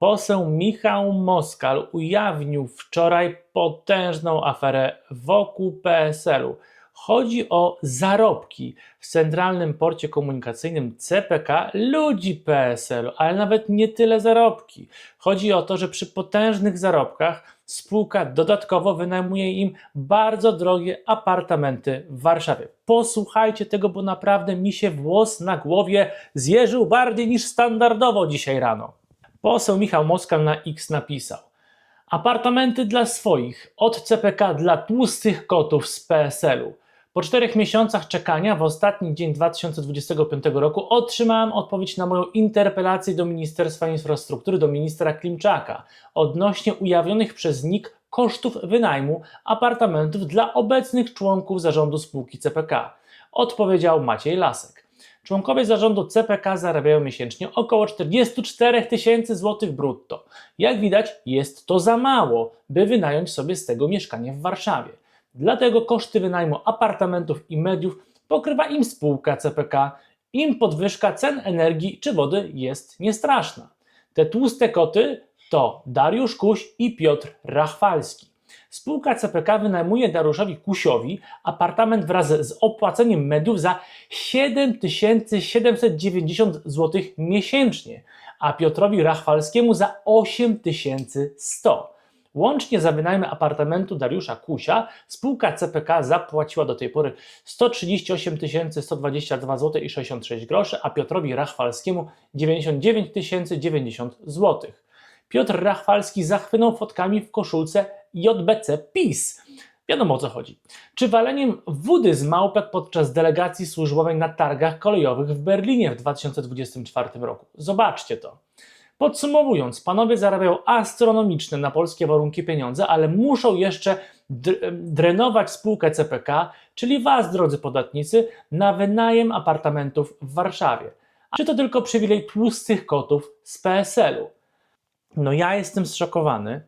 Poseł Michał Moskal ujawnił wczoraj potężną aferę wokół PSL-u. Chodzi o zarobki w Centralnym Porcie Komunikacyjnym CPK ludzi PSL-u, ale nawet nie tyle zarobki. Chodzi o to, że przy potężnych zarobkach spółka dodatkowo wynajmuje im bardzo drogie apartamenty w Warszawie. Posłuchajcie tego, bo naprawdę mi się włos na głowie zjeżył bardziej niż standardowo dzisiaj rano. Poseł Michał Moskal na X napisał: Apartamenty dla swoich, od CPK dla tłustych kotów z PSL-u. Po czterech miesiącach czekania, w ostatni dzień 2025 roku, otrzymałem odpowiedź na moją interpelację do Ministerstwa Infrastruktury, do ministra Klimczaka, odnośnie ujawnionych przez NIK kosztów wynajmu apartamentów dla obecnych członków zarządu spółki CPK. Odpowiedział Maciej Lasek. Członkowie zarządu CPK zarabiają miesięcznie około 44 tysięcy złotych brutto. Jak widać, jest to za mało, by wynająć sobie z tego mieszkanie w Warszawie. Dlatego koszty wynajmu apartamentów i mediów pokrywa im spółka CPK. Im podwyżka cen energii czy wody jest niestraszna. Te tłuste koty to Dariusz Kuś i Piotr Rachwalski. Spółka CPK wynajmuje Dariuszowi Kusiowi apartament wraz z opłaceniem mediów za 7790 zł miesięcznie, a Piotrowi Rachwalskiemu za 8100. Łącznie za wynajem apartamentu Dariusza Kusia spółka CPK zapłaciła do tej pory 138 122 zł i 66 groszy, a Piotrowi Rachwalskiemu 99 090 zł. Piotr Rachwalski zachwynął fotkami w koszulce JBC PiS. Wiadomo o co chodzi. Czy waleniem wody z małpek podczas delegacji służbowej na targach kolejowych w Berlinie w 2024 roku? Zobaczcie to. Podsumowując, panowie zarabiają astronomiczne na polskie warunki pieniądze, ale muszą jeszcze dr- drenować spółkę CPK, czyli Was, drodzy podatnicy, na wynajem apartamentów w Warszawie. A czy to tylko przywilej tłustych kotów z PSL-u? No ja jestem zszokowany.